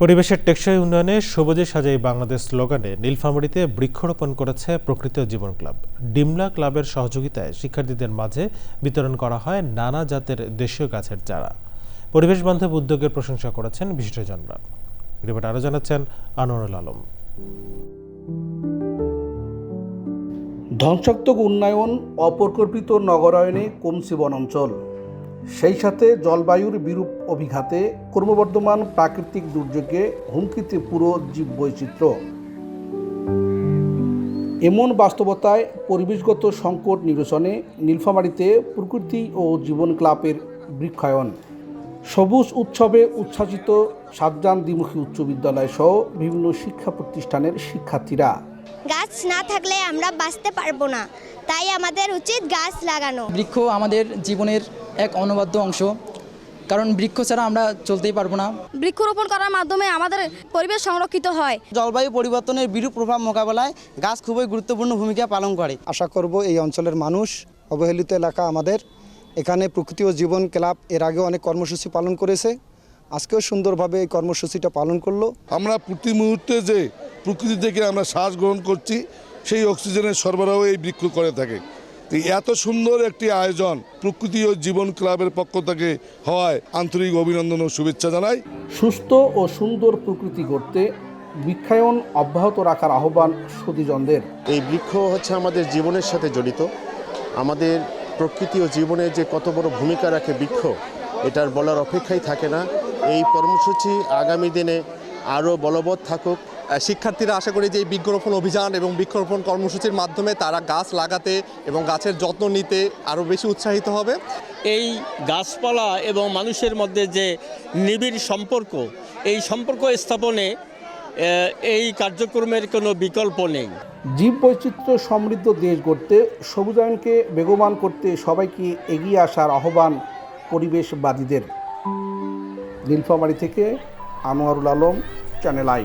পরিবেশের টেকসই উন্নয়নে সবুজে সাজাই বাংলাদেশ স্লোগানে নীলফামারীতে বৃক্ষরোপণ করেছে প্রকৃত জীবন ক্লাব। ডিমলা ক্লাবের সহযোগিতায় শিক্ষার্থীদের মাঝে বিতরণ করা হয় নানা জাতের দেশীয় গাছের চারা। পরিবেশ বান্ধব উদ্যোগের প্রশংসা করেছেন বিশিষ্টজনরা রিপোর্ট আরও জানাচ্ছেন আনোয়ারুল আলম। ধ্বংসাত্মক উন্নয়ন অপরিকল্পিত নগরায়নে কমছে বনাঞ্চল। সেই সাথে জলবায়ুর বিরূপ অভিঘাতে ক্রমবর্ধমান প্রাকৃতিক দুর্যোগে হুমকিতে পুরো জীববৈচিত্র্য। এমন বাস্তবতায় পরিবেশগত সংকট নিরসনে নীলফামারীতে প্রকৃতি ও জীবন ক্লাবের বৃক্ষায়ন সবুজ উৎসবে উচ্ছ্বাসিত সাতজান দ্বিমুখী উচ্চ বিদ্যালয় সহ বিভিন্ন শিক্ষা প্রতিষ্ঠানের শিক্ষার্থীরা। গাছ না থাকলে আমরা বাঁচতে পারব না তাই আমাদের উচিত গাছ লাগানো। বৃক্ষ আমাদের জীবনের এক অনবাদ্য অংশ। কারণ বৃক্ষ ছাড়া আমরা চলতেই পারব না। বৃক্ষরোপণ করার মাধ্যমে আমাদের পরিবেশ সংরক্ষিত হয়। জলবায়ু পরিবর্তনের বিরূপ প্রভাব মোকাবেলায় গাছ খুবই গুরুত্বপূর্ণ ভূমিকা পালন করে। আশা করব এই অঞ্চলের মানুষ অবহেলিত এলাকা আমাদের এখানে প্রকৃতি ও জীবন ক্লাব এর আগে অনেক কর্মসূচি পালন করেছে। আজকেও সুন্দরভাবে এই কর্মসূচিটা পালন করল। আমরা প্রতি মুহূর্তে যে প্রকৃতি থেকে আমরা শ্বাস গ্রহণ করছি সেই অক্সিজেনের সরবরাহ এই বৃক্ষ করে থাকে। এত সুন্দর একটি আয়োজন প্রকৃতি ও জীবন ক্লাবের পক্ষ থেকে হওয়ায় আন্তরিক অভিনন্দন ও শুভেচ্ছা জানাই। সুস্থ ও সুন্দর প্রকৃতি গড়তে বৃক্ষায়ন অব্যাহত রাখার আহ্বান সুদীজনদের এই বৃক্ষ হচ্ছে আমাদের জীবনের সাথে জড়িত। আমাদের প্রকৃতি ও জীবনে যে কত বড় ভূমিকা রাখে বৃক্ষ এটার বলার অপেক্ষাই থাকে না। এই কর্মসূচি আগামী দিনে আরও বলবৎ থাকুক। শিক্ষার্থীরা আশা করি যে এই বৃক্ষরোপণ অভিযান এবং বৃক্ষরোপণ কর্মসূচির মাধ্যমে তারা গাছ লাগাতে এবং গাছের যত্ন নিতে আরও বেশি উৎসাহিত হবে। এই গাছপালা এবং মানুষের মধ্যে যে নিবিড় সম্পর্ক এই সম্পর্ক স্থাপনে এই কার্যক্রমের কোনো বিকল্প নেই। জীব বৈচিত্র্য সমৃদ্ধ দেশ গড়তে সবুজায়নকে বেগবান করতে সবাইকে এগিয়ে আসার আহ্বান পরিবেশবাদীদের। নীলফামারী থেকে আনোয়ারুল আলম চ্যানেল আই।